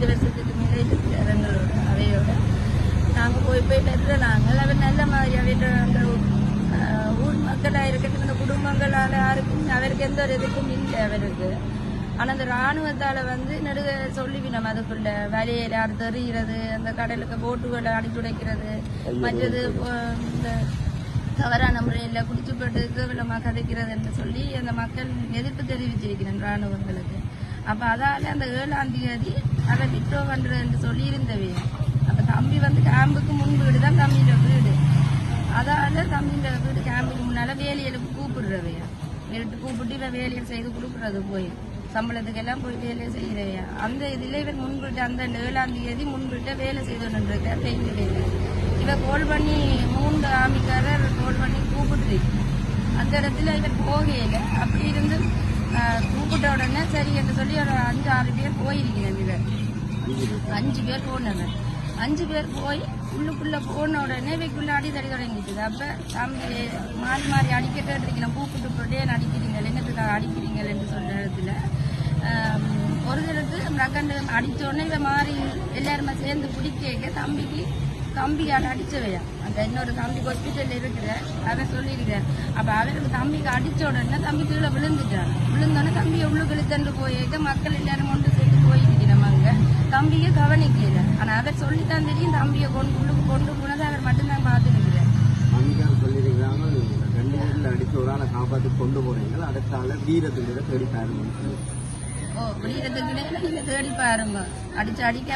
ரெண்டு வருஷத்துக்கு மேலே எங்களோட அவையோட. நாங்கள் போய் போய் பெற்ற நாங்கள். அவர் நல்ல மாதிரி அவர் அந்த ஊர் மக்களாக இருக்கட்டும் இந்த குடும்பங்களால் யாருக்கும் அவருக்கு எந்த ஒரு இதுக்கும் இல்லை அவருக்கு ஆனால் அந்த இராணுவத்தால் வந்து நெடுக சொல்லிவினோம் அதுக்குள்ள. வலையில அடுத்து எறிகிறது அந்த கடலுக்கு போட்டுகளை அடித்துடைக்கிறது மற்றது இந்த தவறான முறையில் குடிச்சு போட்டு கேவலமாக கதைக்கிறது என்று சொல்லி அந்த மக்கள் எதிர்ப்பு தெரிவிச்சிருக்கிறேன் இராணுவங்களுக்கு. அப்போ அதால் அந்த ஏழாம் தேதி அதை விட்டோ பண்ணுறது என்று சொல்லி அப்போ தம்பி வந்து கேம்புக்கு முன் வீடு தான் தம்பியோட வீடு. அதால தம்பியோட வீடு கேம்புக்கு முன்னால் வேலையில் கூப்பிடுறவையா வீட்டு கூப்பிட்டு இவன் வேலையை செய்து கொடுக்குறது போய். சம்பளத்துக்கெல்லாம் போய் வேலையை செய்கிறவையா அந்த இதில் இவன் முன்பிட்டு அந்த ஏழாம் தேதி முன்பிட்டு வேலை செய்து பெயிண்ட் வேலை. இவன் கோல் பண்ணி மூன்று ஆமிக்காரர் கோல் பண்ணி கூப்பிட்டு அந்த இடத்துல இவன் போகையில அப்படி இருந்து கூப்பிட்ட உடனே சரி என்று சொல்லி ஒரு அஞ்சு ஆறு பேர் போயிருக்கிறேன் இவன் அஞ்சு பேர் போனவன் அஞ்சு பேர் போய் உள்ளுக்குள்ளே போன உடனே வைக்குள்ளே அடி தடி தொடங்கிட்டுது அப்போ தம்பி மாறி மாறி அடிக்கிட்டே இருக்கிறேன் கூப்பிட்டு போட்டே அடிக்கிறீங்க? என்னத்துக்காக அடிக்கிறீங்க? என்று சொல்கிற இடத்துல ஒரு தடவை ரக்கண்டு அடித்தோடனே உடனே இவன் மாறி எல்லாருமே சேர்ந்து பிடிக்க தம்பிக்கு கம்பியால் அடிச்சவையா அந்த இன்னொரு தம்பி ஹாஸ்பிட்டல் இருக்கிற அவன் சொல்லியிருக்கிறேன் அப்ப அவருக்கு தம்பிக்கு அடிச்ச உடனே தம்பி கீழே விழுந்துட்டான் விழுந்தோடனே தம்பியை உள்ளுக்கு இழுத்துட்டு போயிருக்க மக்கள் எல்லாரும் கொண்டு சேர்த்து போயிருக்கிறோம் அங்க. தம்பியை கவனிக்கல. ஆனா அவர் சொல்லித்தான் தெரியும் தம்பியை கொண்டு உள்ளுக்கு கொண்டு போனதை அவர் மட்டும்தான் பார்த்துருக்கிறார். அன்னைக்காக சொல்லியிருக்கிறாங்க ரெண்டு பேரில் அடித்து ஒரு ஆளை காப்பாற்றி கொண்டு போறீங்க அடுத்த ஆளை வீரத்தில் தேடி பாருங்க ஓ விடியறதுக்கு இடையில நீங்க தேடி பாருங்க அடிச்சு அடிக்க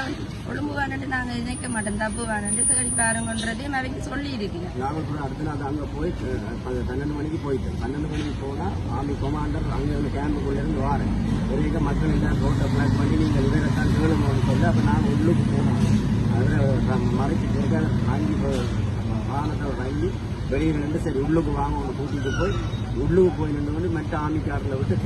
கொழும்பு வேணுட்டு நாங்க நினைக்க மாட்டோம் தப்பு வேணுட்டு தேடி பாருங்கன்றதையும் அவைக்கு சொல்லி இருக்கீங்க நாங்கள் கூட அடுத்த நாள் அங்கே போய் அஹ், ப- பன்னெண்டு மணிக்கு போயிட்டு பன்னெண்டு மணிக்கு போனால் ஆர்மி கமாண்டர் அங்கே இருந்து கேம்புக்குள்ளே இருந்து வாரேன் ஒரே மக்கள் எல்லாம் ரோட்டை பிளாக் பண்ணி நீங்கள் இவரை தான் கேளுங்கன்னு சொல்லி அப்போ நாங்கள் உள்ளுக்கு போனோம் அதில் மறைச்சு கேட்க வாங்கி வாகனத்தை வாங்கி வெளியில் நின்று சரி உள்ளுக்கு வாங்க அவங்க கூட்டிகிட்டு போய் உள்ளுக்கு போய் நின்று வந்து மற்ற ஆமிக்காரில் விட்டு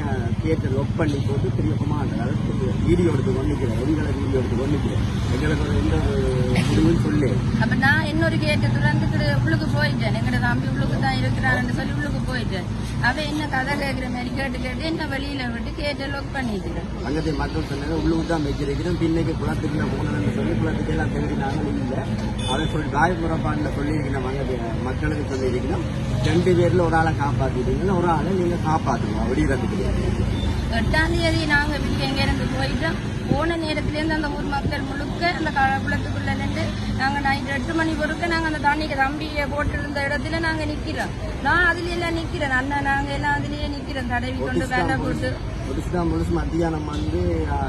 கேட்டை லொக் பண்ணி போட்டு பெரிய கமாண்டர் அதாவது வீடியோ எடுத்து கொண்டிக்கிறேன் எங்களை வீடியோ எடுத்து கொண்டிக்கிறேன் எங்களுக்கு ஒரு எந்த ஒரு முடிவும் சொல்லி அப்ப நான் இன்னொரு கேட்டு துறந்துட்டு உள்ளுக்கு போயிட்டேன். எங்கட தம்பி உள்ளுக்கு தான் இருக்கிறாருன்னு சொல்லி உள்ளுக்கு போயிட்டேன். அவ என்ன கதை கேட்கிற மாதிரி கேட்டு கேட்டு என்ன வெளியில விட்டு கேட்டை லொக் பண்ணிட்டு அங்கத்தை மக்கள் சொன்னாங்க உள்ளூர் தான் வச்சிருக்கிறோம் பின்னைக்கு குளத்துக்குள்ள போனதுன்னு சொல்லி குளத்துக்கு எல்லாம் தெரிவினாங்க இல்லை. அதை சொல்லி காயப்புறப்பாண்டில் சொல்லியிருக்கணும் அங்கே மக்களுக்கு சொல்லியிருக்கணும் ரெண்டு பேர்ல ஒரு ஆளை காப்பாற்றிட்டீங்கன்னா ஒரு ஆளை நீங்க காப்பாற்றுங்க அப்படிங்கிறதுக்கு எட்டாம் தேதி நாங்க வெளியே எங்க இருந்து போயிட்டோம். போன நேரத்துல இருந்து அந்த ஊர் மக்கள் முழுக்க அந்த குளத்துக்குள்ள நின்று நாங்க நைட் எட்டு மணி பொறுக்க நாங்க அந்த தண்ணிக்கு தம்பியை போட்டு இருந்த இடத்துல நாங்க நிக்கிறோம். நான் அதுல எல்லாம் நிக்கிறேன். அண்ணன் நாங்க எல்லாம் அதுலயே நிக்கிறோம். தடவி கொண்டு வேலை போட்டு முடிச்சுதான் முழுசு மத்தியானம் வந்து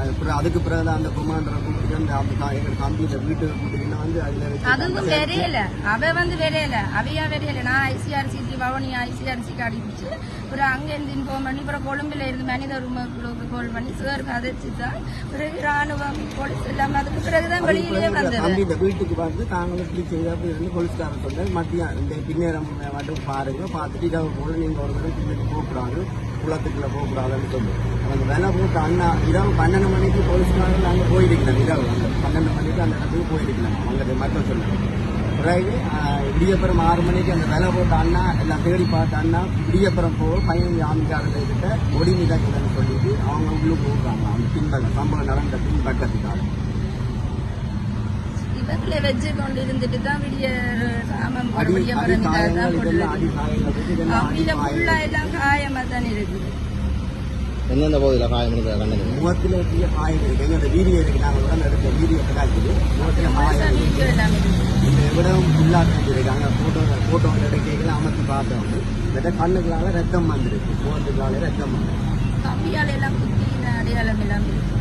அப்புறம் அதுக்கு பிறகு தான் அந்த குமாண்டரை கூப்பிட்டு அந்த எங்க கம்ப்யூட்டர் வீட்டுக்கு கூட்டிட்டு வந்து அதுல அதுவும் வெறையல அவ வந்து வெறையல அவையா வெறையல நான் ஐசிஆர்சி பவனி ஐசிஆர்சிக்கு அடிப்பிச்சு அப்புறம் அங்கேருந்து இன்ஃபார்ம் பண்ணி அப்புறம் கொழும்புல இருந்து மனித உரிமைக்குழுவுக்கு கால் பண்ணி சார் கதைச்சு தான் பிறகு ராணுவம் போலீஸ் எல்லாம் அதுக்கு பிறகுதான் வெளியிலேயே வந்தது தம்பி இந்த வீட்டுக்கு வந்து தாங்களும் இப்படி செய்தாப்பு இருந்து போலீஸ்காரர் சொன்னார் மத்தியம் இந்த பின்னேரம் மட்டும் பாருங்க பார்த்துட்டு இதை போல நீங்க ஒரு தடவை பின்னாடி போகக்கூடாது குளத்துக்குள்ள போகக்கூடாதுன்னு சொல்லி அந்த வேலை போட்டு அண்ணா இரவு பன்னெண்டு மணிக்கு போலீஸ்காரர் நாங்கள் போயிருக்கலாம் இரவு அந்த பன்னெண்டு மணிக்கு அந்த இடத்துக்கு போயிருக்கலாம் அங்கே மட்டும் சொன்னாங்க பிறகு ஆஹ், விடியப்புறம் ஆறு மணிக்கு அந்த வேலை போட்ட அண்ணா எல்லாம் தேடி பார்த்த அண்ணா விடியப்புறம் போக பையன் ஆமிக்காரர்கள் கிட்ட ஒடி மிதக்குதுன்னு சொல்லிட்டு அவங்க உள்ளுக்கு போகிறாங்க அவங்க பின்பக்க சம்பவம் நடந்த பின்பக்கத்துக்காக. இவங்களை வச்சு கொண்டு இருந்துட்டு தான் விடிய அடி விடிய அடி மறந்துட்டாரு காயங்கள் தான் இதெல்லாம் அடி காயங்கள் இருக்கு, இதெல்லாம் அடி அப்படியில ஃபுல்லா காயங்கள். எல்லாம் காயமா தான் இருக்குது. எந்தெந்த பகுதியில் காயம் முகத்துல பெரிய காயம் இருக்கு. எங்க அந்த வீடியோ இருக்கு நாங்க உடனே எடுத்த வீடியோ கிடாக்குது முகத்துல காயம் இந்த விடம் ஃபுல்லா இருக்கு. அங்க போட்டோ போட்டோ எடுக்கைகளை அமர்த்தி பார்த்தோம். இந்த கண்ணுக்குள்ளால ரத்தம் வந்துருக்கு. முகத்துக்குள்ளால ரத்தம் வந்துருக்கு. கம்பியால எல்லாம் குத்தி அடையாளம் எல்லாம் இருக்கு.